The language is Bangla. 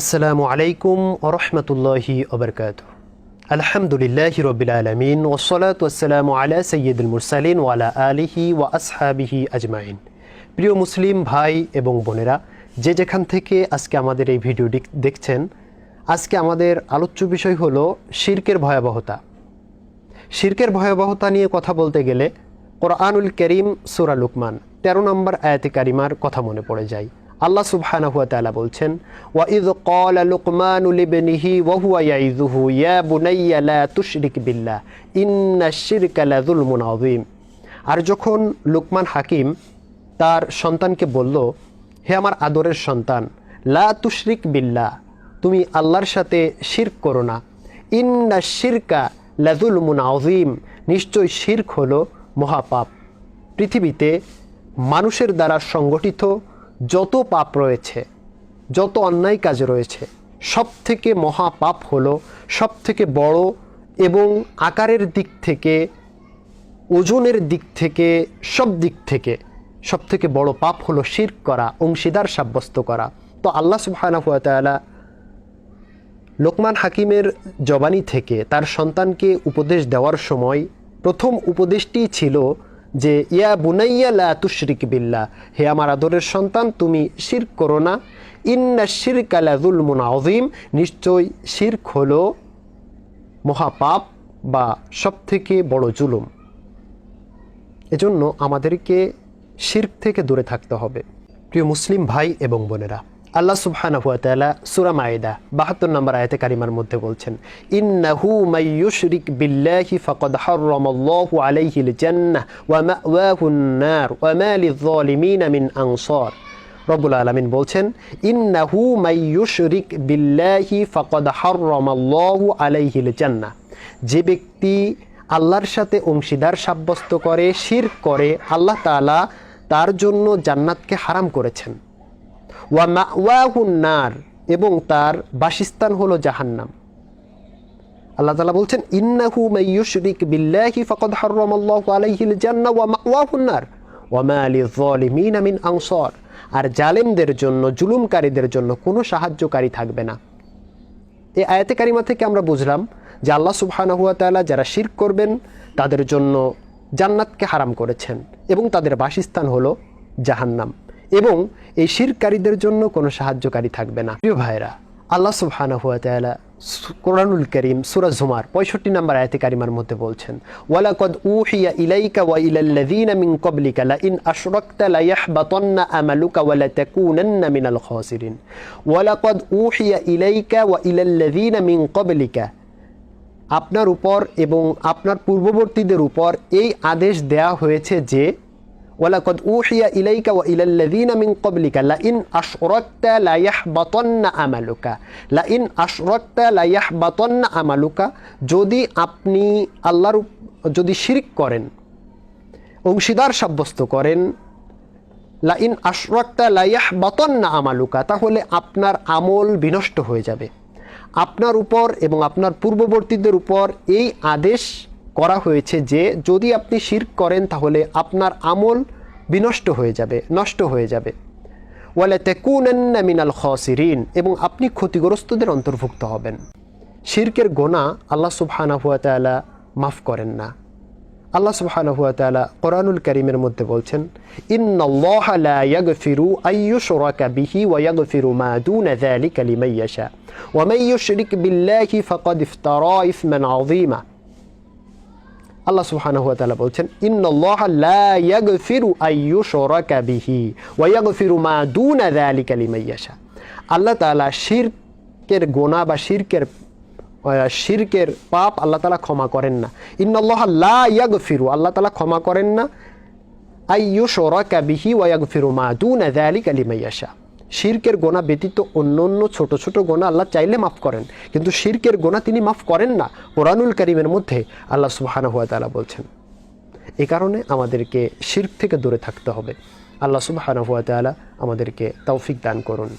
আসসালামু আলাইকুম ওরহমতুল্লাহি ওবরকাত আলহামদুলিল্লাহ রবিল আলমিন ওসলাত ওসালাম আলা সৈয়দুল মুরসালিন ওয়ালা আলিহি ওয়া আসহাবিহি আজমাইন। প্রিয় মুসলিম ভাই এবং বোনেরা, যে যেখান থেকে আজকে আমাদের এই ভিডিওটি দেখছেন, আজকে আমাদের আলোচ্য বিষয় হলো শির্কের ভয়াবহতা। শির্কের ভয়াবহতা নিয়ে কথা বলতে গেলে কোরআনুল করিম সুরা লুকমান তেরো নম্বর আয়াতে কারিমার কথা মনে পড়ে যায়। আল্লাহ সুবহানাহু ওয়া তাআলা বলছেন, ওয়া ইয ক্বালা লুকমানু লিবনিহি ওয়া হুয়া ইয়াইযুহু ইয়া বুনাইয়া লা তুশরিক বিল্লাহ ইন্নাশ শিরকা লাযুলমুন আযীম। আর যখন লুকমান হাকিম তার সন্তানকে বলল, হে আমার আদরের সন্তান, লা তুশরিক বিল্লাহ, তুমি আল্লাহর সাথে শিরক করো না। ইন্না শিরকা লাযুলমুন আযীম, নিশ্চয় শিরক হলো মহাপাপ। পৃথিবীতে মানুষের দ্বারা সংগঠিত যত পাপ রয়েছে, যত অন্যায় কাজ রয়েছে সব থেকে মহাপাপ হলো সব থেকে বড় এবং আকারের দিক থেকে, ওজনের দিক থেকে, সব দিক থেকে সব থেকে বড় পাপ হলো শির করা, অংশীদার সাব্যস্ত করা। তো আল্লাহ সুবহানাহু ওয়া তাআলা লোকমান হাকিমের জবানি থেকে তার সন্তানকে উপদেশ দেওয়ার সময় প্রথম উপদেশটি ছিল যে, ইয়া বুনাইয়া লা তুশরিক বিল্লাহ, হে আমার আদরের সন্তান, তুমি শিরক করো না। ইন্না শিরক আলা যুলমুন আযীম। নিশ্চয় শিরক হলো মহাপাপ বা সবথেকে বড় জুলুম। এজন্য আমাদেরকে শিরক থেকে দূরে থাকতে হবে। প্রিয় মুসলিম ভাই এবং বোনেরা আল্লাহ সুবহানাহু ওয়া তাআলা সূরা মাইদা 72 নম্বর আয়াতে কারিমার মধ্যে বলছেন, ইন্নাহু মাইয়ুশরিক বিল্লাহি ফাকাদ হাররামাল্লাহু আলাইহিল জান্নাহ ওয়া মাওয়াহুন নার ওয়া মা লিয-যালিমিন মিন আনসার। রব্বুল আলামিন বলছেন, ইন্নাহু মাইয়ুশরিক বিল্লাহি ফাকাদ হাররামাল্লাহু আলাইহিল জান্নাহ যে ব্যক্তি আল্লাহর সাথে অংশীদার সাব্যস্ত করে, শিরক করে, আল্লাহ তাআলা তার জন্য জান্নাতকে হারাম করেছেন। ওয়া মাওয়াহুন নার এবং তার বাসস্থান হলো জাহান্নাম। আল্লাহ তাআলা বলছেন, ইন্নাহু মাইয়ুশরিক বিল্লাহি ফাকাদ হাররামাল্লাহু আলাইহিল জান্নাহ ওয়া মাওয়াহুন নার। ওয়া মা লিয-যালিমিন মিন আনসার। আর জালেমদের জন্য, জুলুমকারীদের জন্য কোনো সাহায্যকারী থাকবে না। এই আয়াতে কারিমা থেকে আমরা বুঝলাম যে আল্লাহ সুবহানাহু ওয়া তাআলা যারা শিরক করবেন, তাদের জন্য জান্নাতকে হারাম করেছেন এবং তাদের বাসস্থান হলো জাহান্নাম। এবং এই শিরকারীদের জন্য কোনো সাহায্যকারী থাকবে না। প্রিয় ভাইরা আল্লাহ সুবহানাহু ওয়া তাআলা কোরআনুল করিম, সূরা জুমার 65 নম্বর আয়াতে কারিমার মধ্যে বলছেন, ওয়ালাকাদ উহিয়া ইলাইকা ওয়া ইলাল্লাযীনা মিন ক্বাবলিকা লা ইন আশরাকতা লা ইয়াহবাতান্না আমালুকা ওয়া লা তাকুনান্না মিনাল খাসিরিন। ওয়ালাকাদ উহিয়া ইলাইকা ওয়া ইলাল্লাযীনা মিন ক্বাবলিকা, আপনার উপর এবং আপনার পূর্ববর্তীদের উপর এই আদেশ দেয়া হয়েছে যে ওয়ালাকদ উহিয়া ইলাইকা ওয়া ইলাল্লাযীনা মিন ক্বাবলিকা লা ইন আশরাকতা লা ইয়াহবাতান্না আমালুকা লা ইন আশরাকতা লা ইয়াহবাতান্না আমালুকা যদি আপনি আল্লাহর যদি শিরিক করেন, অংশীদার সাব্যস্ত করেন লা ইন আশরাকতা লা ইয়াহবাতান্না আমালুকা, তাহলে আপনার আমল বিনষ্ট হয়ে যাবে। আপনার উপর এবং আপনার পূর্ববর্তীদের উপর এই আদেশ করা হয়েছে যে যদি আপনি শির্ক করেন তাহলে আপনার আমল বিনষ্ট হয়ে যাবে, নষ্ট হয়ে যাবে। ওয়ালে তেকুনান্না মিনাল খসিরিন, এবং আপনি ক্ষতিগ্রস্তদের অন্তর্ভুক্ত হবেন। শির্কের গোনা আল্লাহ সুবহানাহু ওয়া তাআলা মাফ করেন না। আল্লাহ সুবহানাহু ওয়া তাআলা কোরআনুল কারীমের মধ্যে বলছেন ইয়াগফিরু আইয়ুশরাকা বিল্লাহি ফাকাদ ইফতারা ইসমান আযীমা। আল্লাহ সুবহানাহু ওয়া তাআলা বলছেন, ইন্নাল্লাহা লা ইয়াগফিরু আইয়ুশরাকা বিহি ওয়া ইয়াগফিরু মা দুনা যালিকা লিমান ইয়াশা. আল্লাহ তাআলা শিরকের গোনা বা শিরকের শিরকের পাপ আল্লাহ তাআলা ক্ষমা করেন না। ইন্নাল্লাহা লা ইয়াগফিরু, আল্লাহ তাআলা ক্ষমা করেন না। আইয়ুশরাকা বিহি ওয়া ইয়াগফিরু মা দুনা যালিকা লিমান ইয়াশা। শিরকের গোনা ব্যতীত অন্য অন্য ছোট ছোট গোনা আল্লাহ চাইলে মাফ করেন। কিন্তু শিরকের গোনা তিনি মাফ করেন না। কোরআনুল করিমের মধ্যে আল্লাহ সুবাহানা হুয়া তালা বলছেন, এ কারণে আমাদেরকে শির্ক থেকে দূরে থাকতে হবে। আল্লাহ সুবাহানা হুয়া তালা আমাদেরকে তৌফিক দান করুন।